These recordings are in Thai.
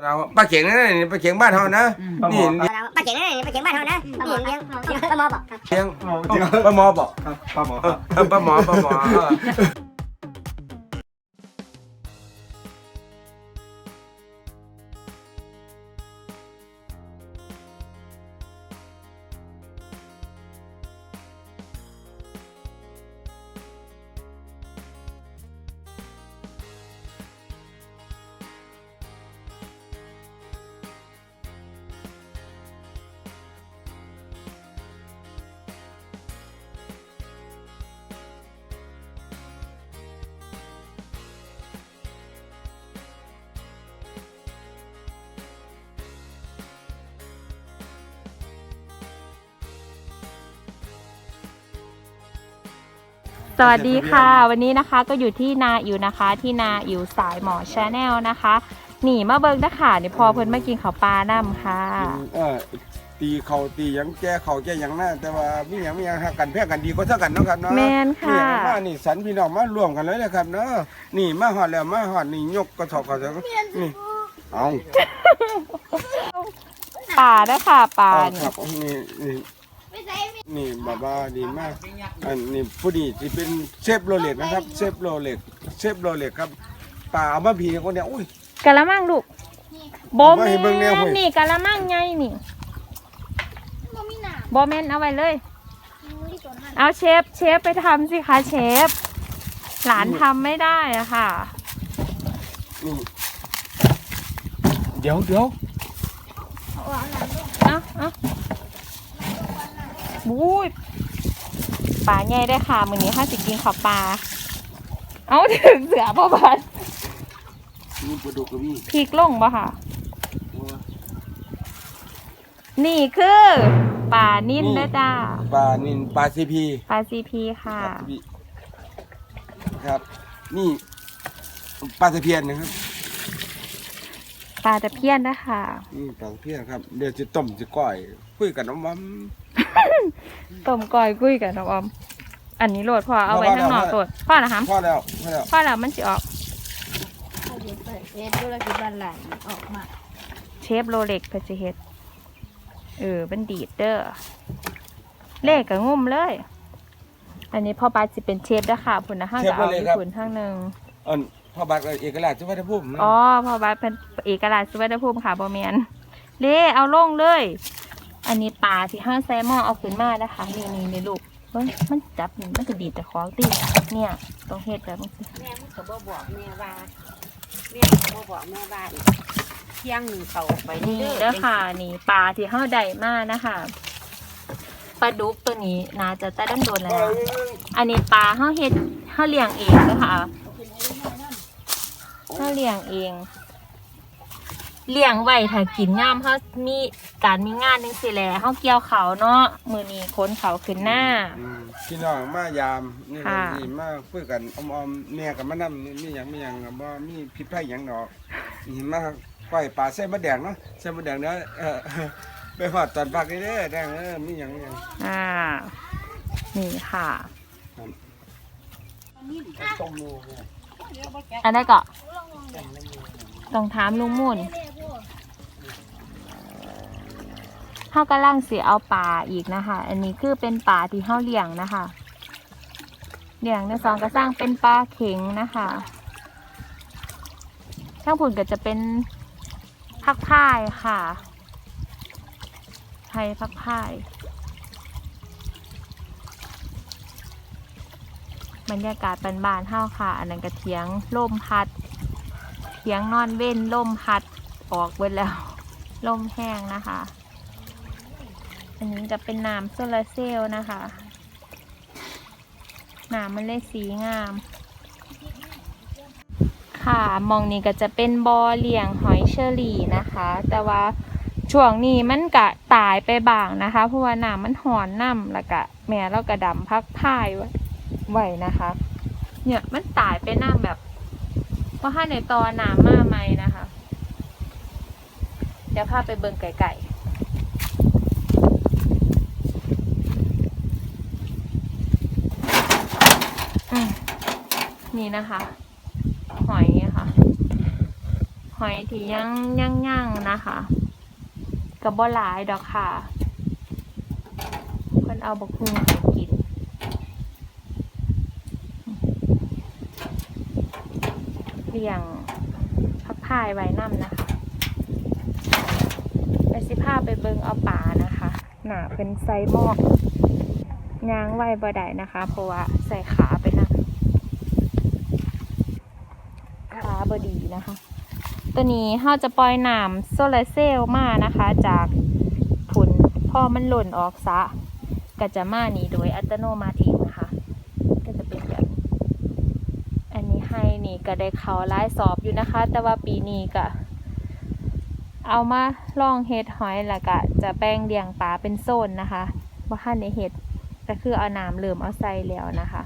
เราปลาเข็งนั่นน่ะนี่ปลาเข็งบ้านเฮานะนี่ปลาเก่งนะนี่ปลาเก่งบ้านเรานะนี่เลี้ยงเลี้ยงปลาหมอบอกเลี้ยงปลาหมอบอกครับป้าหมอ เอครัอบเออปลาหมอปลาหมอเออ วัสดีค่ะ วันนี้นะคะก็อยู่ที่นาอิวนะคะ ที่นาอิวสายหมอชาแนลนะคะหนีมาเบิงนะคะนี่พอเพิ่นมากินข้าวปลาน้ำค่ะ เออตีเขาตีหยังแก้เขาแก้หยังนะแต่ว่ามีหยังมีหยังหักกันแพ้กันดีก็เท่ากันเนาะครับเนาะแม่นนี่ค่ะมานี่สันพี่น้องมารวมกันเลยนะครับเนาะนี่มาฮอดแล้วมาฮอดนี่ยกกระสอบกระสอบนี่เอาป่าด้วยค่ะป่าเอานี่ครับนี่ นี่นี่แบบว่าดีมาก อันนี้ผู้ดีที่เป็นเชฟโรเล็กนะครับ เชฟโรเล็กเชฟโรเล็กครับป่าเอามาผีคนเนี้ยอุ้ย กะละมังลูกโบเอาแมมาให้เบิ่งแนวเว้ยนนี่กะละมังไงนี่โบแมนเอาไว้เลย เอาเชฟเชฟไปทำสิคะเชฟ หลานทำไม่ได้อะค่ะนี่เดี๋ยวเดี๋ยวเอาเอา บูยปลาใหญ่ได้ค่ะมื้อนี้ข้าสิกินข้าวปลา เอาถึงเสือพ่อบันนี่ปลาดุกกับนี่พริกลงบ่ค่ะ นี่คือปลานิ่นนะจ้าปลานินปลาซีพีปลาซีพีค่ะ ครับ นี่ปลาตะเพียนนะครับปลาตะเพียนนะคะนี่ปลาตะเพียนครับ เดี๋ยวจะต้มจะก้อย คุยกันน้ำมัน ต้มก้อยกุ้ยกับน้องออม อันนี้โหลดพ่อเอาไว้ข้างนอกโหลดพ่อนะคพอแล้วพอแล้วพ่อแล้วมันจะออกเฮ็ดธุรกิจบ้านหลังออกมาเชฟโรเล็กเพชรเฮ็ดเออเป็นดีดเด้อเลขกับงุ่มเลย อันนี้พ่อปาจะเป็นเชฟนะคะผุนนะห้างกับเอาที่ผุนข้างหนึ่งอันพ่อบัตรเอกราชจังหวัดภูมินะอ๋อพ่อปาเป็นเอกราชสุวรรณภูมิค่ะบอเมียนเล่เอาลงเลย อันนี้ปลาที่ห้างแซมอเอาขึ้นมานะคะ นี่นี่นี่ลูกเฮ้ยมันจับนี่มันจะดีดแต่ของตีเนี่ยต้องเฮ็ดแบบนี้แม่มึงก็บ่บอกแม่ว่าแม่ก็บ่บอกแม่ว่าอีกเที่ยงหนึ่งเขาไปนี่เด้อเด้อค่ะ นี่ปลาที่ห้าใดมากนะคะปลาดุกตัวนี้น่าจะใต้ด้านโดนแล้วนะอันนี้ปลาห้าเฮ็ดห้าเลี้ยงเองนะคะห้าเลี้ยงเอง เลี้ยงไว้ถ้ากินงามเขามีการมีงานนึงสิแหละเขาเกี่ยวเขาเนาะมือนี้ค้นเขาขึ้นหน้า อืมพี่น้องมายามนี่ค่ะ นี่มาคุยกันอมๆแม่กับมานำมีหยังมีหยังบ่มีผิดไผหยังดอกนี่มาก้อยปลาเส้นมะแดงเนาะเส้นมะแดงเนาะเออไปหอดตอนพักนี่เด้อแดงเออมีหยังมีหยัง อ่า นี่ค่ะต้มนูเนี่ยอันนั้นก็ต้องถามลุงมุ่น เขากำลังเสียเอาป่าอีกนะคะ อันนี้คือเป็นป่าที่เขาเลี้ยงนะคะเลี้ยงในซองก็สร้างเป็นปลาเข็งนะคะช่างผุนก็จะเป็นพักพายค่ะไทยพักพายบรรยากาศบานๆเท่าค่ะ อันนั้นกระเทียงลมพัดเทียงนอนเว้นลมพัดออกเบิดแล้วลมแห้งนะคะ อันนี้จะเป็นน้ำโซลารเซลล์นะคะน้ำมันเลยสีงาม ค่ะมองนี้ก็จะเป็นบอเลี้ยงหอยเชอรี่นะคะ แต่ว่าช่วงนี้มันกะตายไปบางนะคะเพราะว่าน้ำมันหอนน้ำแล้วก็แม่เรากระดำพักพายไว้นะคะ เนี่ยมันตายไปน้ำแบบว่าถ้าในตอนน้ำมาใหมนะคะ เดี๋ยวพาไปเบิ่งไก่ๆ นี่นะคะ หอยค่ะ หอยที่ยังยังยังนะคะกับบ่หลายดอกค่ะเพิ่นเอาบักฮุงกินเลี้ยงพักพายไว้น้ำนะคะไปสิพาไปเบิงเอาป่านะคะหนาเป็นไซมอกยางไว้บ่ได้นะคะ เพราะว่าใส่ขาไปนะขาบดี นะคะ ตัวนี้เราจะปล่อยน้ำโซลาร์เซลล์มานะคะ จากผุนพอมันหล่นออกซะก็จะมานี่โดยอัตโนมัตินะคะ ก็จะเป็นแบบ อันนี้ให้นี่ก็ได้เขาไล่สอบอยู่นะคะ แต่ว่าปีนี้ก็เอามาลองเฮ็ดหอยแล้วก็จะแป้งเลียงปลาเป็นโซนนะคะว่าขั้นในเฮ็ดก็คือเอาน้ำเหลื่อมเอาใส่แล้วนะคะ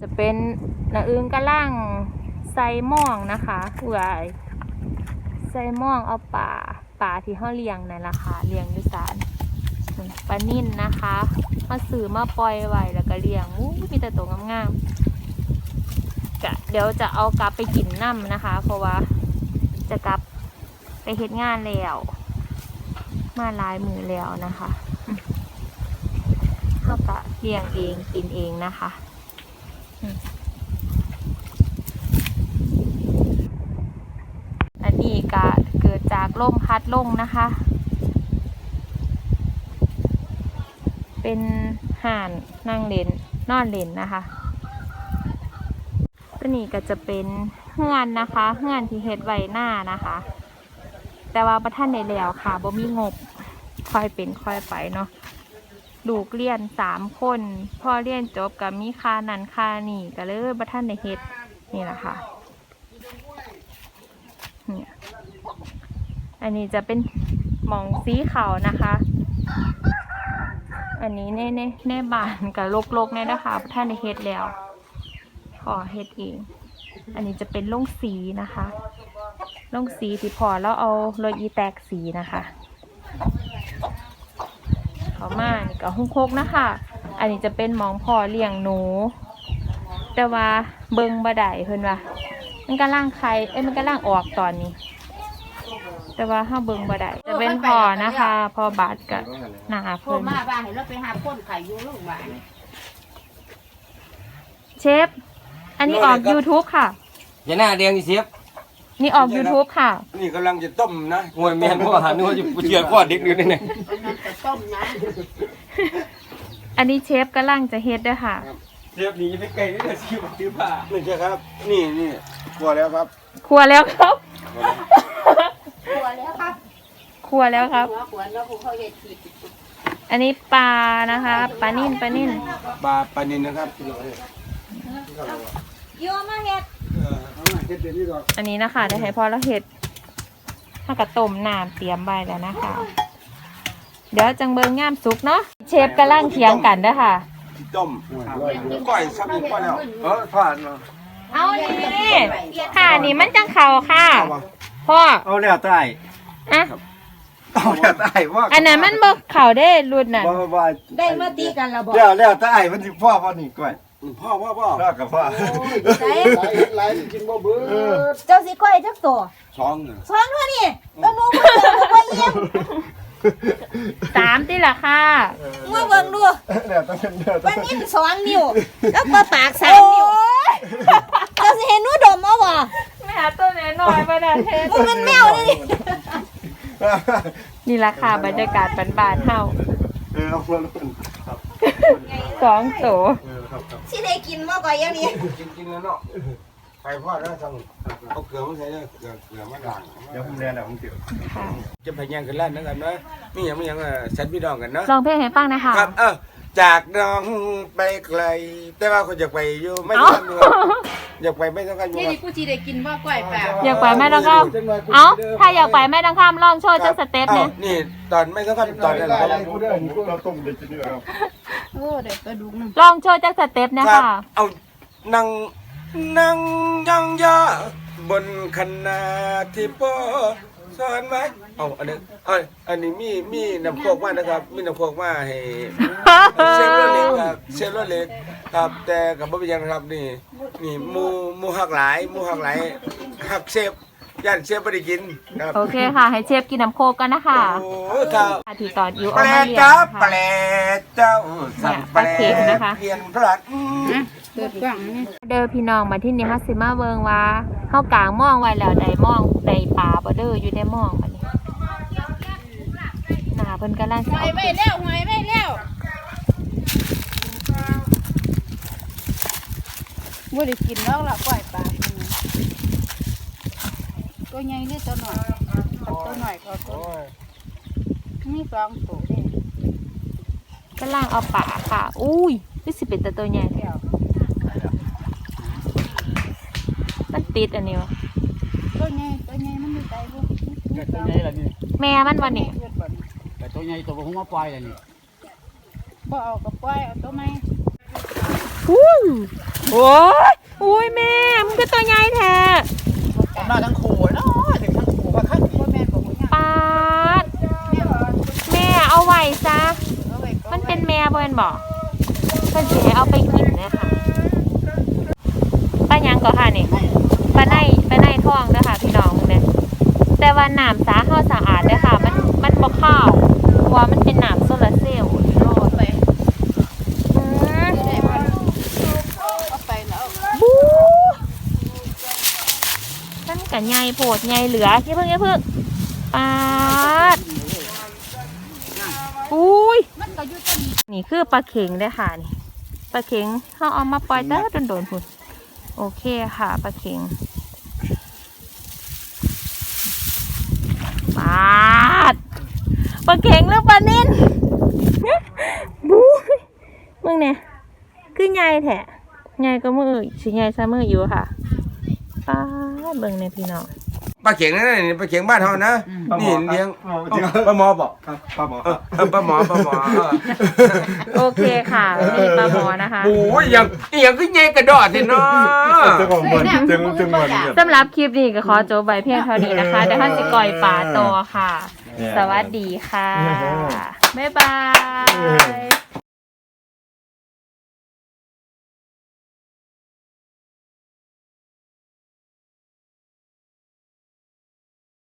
จะเป็นนาอึ้งกระล่าง ใส่ม่องนะคะเอื่อยใส่ม่องเอาป่าป่าที่เขาเลี้ยงนั่นแหละค่ะเลี้ยงด้วยสารปลานิ่นนะคะมาซื้อมาปล่อยไว้แล้วก็เลี้ยงอู้มีแต่ตัวงามๆกะเดี๋ยวจะเอากลับไปกินน้ำนะคะ เพราะว่าจะกลับไปเฮ็ดงานแล้วมาลายมือแล้วนะคะเขาก็เลี้ยงเองกินเองนะคะอืมอันนี้ก็เกิดจาก ลมพัดลงนะคะ เป็นห่านนั่งเล่นนอนเล่นนะคะตัวนี้ก็จะเป็นเฮือนนะคะเฮือนที่เฮ็ดไว้หน้านะคะ แต่ว่าประท่านในแล้วค่ะบ่มีงบค่อยเป็นค่อยไปเนาะลูกเรียนสามคนพอเรียนจบกับมีค่านันค่านี่ก็เลยประท่านในเฮ็ดนี่แหละค่ะเนี่ย อันนี้จะเป็นหมองสีขาวนะคะ อันนี้ในในในบานกับโลกๆเนี่ยนะคะประท่านในเฮ็ดแล้ว ขอเฮ็ดเอง อันนี้จะเป็นลงสีนะคะลงสีที่พอแล้วเอารยอีแตกสีนะคะเขามานี่ก็หุ้งโคกนะคะ อันนี้จะเป็นหมองพอเลี้ยงหนู แต่ว่าเบิงบ่ได้เพิ่นว่ามันก็ล่างไข่เอ้ยมันก็ล่างออกตอนนี้ แต่ว่าห้าเบิงบ่ได้จะเป็นพอนะคะ พอบาดกับหนาโทรเพิ่นมาว่าให้เราไปหาคนไข่อยู่โรงพยาบาลเชฟ อันนี้ออก YouTube ค่ะ อย่าหน้าแดงสิเสียบนี่ออก YouTube ค่ะ นี่กำลังจะต้มนะงวยแมนเพราะว่าหานึกว่าจะเชื่อข้อเด็กอยู่นี่เนี่ยอันนั้นจะต้มนะอันนี้เชฟกำลังจะเฮ็ดด้วยค่ะเสียบหนีไปไกลนี่จะชิวซื้อผ้านี่ใช่ครับ นี่นี่กลัวแล้วครับ ครัวแล้วครับกลั วแล้วครับครัวแล้วครับ หัวขวนแล้วผู้เขาเฮ็ดผิดอันนี้ปลานะคะปลานิ่นปลานิ่นปลาปลานินนะครับโยมาเฮ็ดเออเอามาเฮ็ดเดี๋ยวนี้ก่อนอันนี้นะคะได้ให้พอแล้วเห็ดถ้ากระต้มน้ำเตรียมไว้แล้วนะคะ เดี๋ยวจังเบิงย่ามสุกเนาะเชฟกำลังเถียงกันเด้อค่ะ ต้มก้อยซับอีกก้อยแล้วเออผ่านมาเอานี่ค่ะนี่มันจังเข่าค่ะ เอาวะ พ่อเอาแล้วใต้อะเอาแล้วใต้ว่าอันนั้นมันบ่เข่าได้รุ่นน่ะบ่ว่าได้มาตีกันและบ่แล้วแล้วใต้มันสิพ่อพ่อนี่ก้อยพ่อพ่อพ่อรอดกับพ่อใส่หลายกินบ่เบื่อเจ้าสิก้อยจักตัวสองน่ะสองเท่านี่แล้วหนูบ่เจอบ่เยี่ยมสามที่ละค่ะมาเบิ่งดูแล้วต้องเป็นแล้วต้วัอนงนี้สองนิ้วแล้วก็ปากสามนิ้วเจ้าสิเห็นหนูดมเอาบ่ แม่ตัวน้อยๆมาได้เทศมันเป็นแมวเลยนี่นี่ละค่ะบรรยากาศบานๆเฮาเออเอาคนละคนสองตัวเออครับครับสิได้กินบ่ก่อยอย่างนี้กินกินแล้วเนาะไปพ่อแล้วจังเอาเกลือมาใส่เลยเกลือเกลือมาด่างเดี๋ยวผมเรียนแล้วผมเกี่ยวค่ะจะพยายามกันแล้วนะครับเนาะมีหยังมีหยังอะฉันพี่น้องกันเนาะลองเพลงให้ฟังนะคะครับเออ จากน้องไปไกล แต่ว่าคนอยากไปอยู่ไม่เอ้าต้องกันอยู่อยากไปไม่ต้องกันอยู่นี่นี่กูสิได้กินบ่ก้อยปลาอยากไปไม่ต้องเข้าเอ้าถ้าอยากไปไม่ต้องข้ามลองโชว์จักสเต็ปอ้าเนี่วยนี่ตอนไม่ต้องกันตอนนั้นอะไรเรากูเด้อนี่พวกเราต้มเด็กจะเด้อครับโอ้ได้ปลาดุกนึงลองโชว์จักสเต็ปเนะครับคะเอานั่งนั่งยังยาบนคณะที่พ่อสอนไว้ เอาอันนี้เอาอันนี้มีมีน้ำโคกมานะครับ มีน้ำโคกมาให้เชฟโรเล็กครับเชฟโรเล็กครับแต่กับบ่เป็นหยังนะครับนี่ นี่หมูหมูหักหลายหมูหักหลายหักเชฟย่านเสียบ่ได้กินครับโอเคค่ะ ให้เชฟกินน้ำโคกกันนะคะโอ้ครับ ที่ตอนอิวแปเอาลมาเลี้ยงจ้านะแปลคะเจ้าสั่งแปลเนี่ยปลาเค็มนะคะ เปลี่ยนพลัดนะเปิดกล่องนี่เด้อพี่น้องมาที่นี่ฮัสซิมาเบิงว่าเฮากลางมองไว้แล้วได้มองได้ปลาบ่เด้ออยู่ในมองบัดนี้หน้า เพิ่นกำลังสิหอยเอาไปแล้วหอยไปแล้วบ่ได้กินแล้วล่ะปล่อยปลาตัวใหญ่หรือตัวน้อยตัวน้อยก็ตัวมีสองตัวเด้กำลังเอาปลาค่ะอุ้ยคือสิเป็นแต่ตัวใหญ่เดียวมันติดอันนี้วะตัวใหญ่ตัวใหญ่มันมีใจบ่มีตัวใหญ่ละนี่แม่มันบ่นี่แต่ตัวใหญ่ตัวผมมาปล่อยละนี่บ่เอาก็ปล่อยเอาตัวใหม่อู้โอ้ยอุ้ยแม่มันคือตัวใหญ่แท้ผมได้ทั้งคู่เนาะถึงทั้งคู่ว่าคักบ่แม่นบ่ฮู้หยังปาดแม่บอกแม่เอาไว้ซะเอาไว้ก่อมันเป็นแม่บ่แม่นบ่เพิ่นสิให้เอาไปกินนะคะป้าหยังก็ค่ะนี่ปลาในปลาในท้องเด้อค่ะพี่น้องเนี่ยแต่ว่าน้ำสาเฮาสะอาดเด้อค่ะ มันมันบ่ข้าวเพราะ ว่ามันเป็นหน้ำโซลาร์เซลล์โลดไปอืมได้บ่เอาไปแล้วบู๊มันก็ใหญ่โพดใหญ่เหลืออย่เพิ่งอย่เพิ่งปาดอุ้ยนี่คือปลาเข็งเด้ค่ะนี่ปลาเข็งเฮาเอามาปล่อยแต่โดนๆพุ่นโอเคค่ะปลาเข็งปาด ปลาเข็งหรือปลานิ่นบู๊มึงเนี่ยคือใหญ่แท้ใหญ่ก็มือสิใหญ่ซะมืออยู่ค่ะป้าเบิ่งเนี่ยพี่น้อง ปลาเข็งนั่นน่ะนี่ปลาเข็งบ้านเฮานะนี่เลี้ยงจริงปลาหมอบอกครับป้าหมอเออเออปลาหมอปลาหมอเออโอเคค่ะนี่ปลาหมอนะคะโอ้ยอย่างอหย่างคือใหญ่กระดอดสิเนาะจังหวะเหมือนจังจังหวะนี้สำหรับคลิปนี้ก็ขอจบไว้เพียงเท่านี้นะคะเดี๋ยวท่านสิก่อยป่าต่อค่ะ สวัสดีค่ะ บ๊ายบาย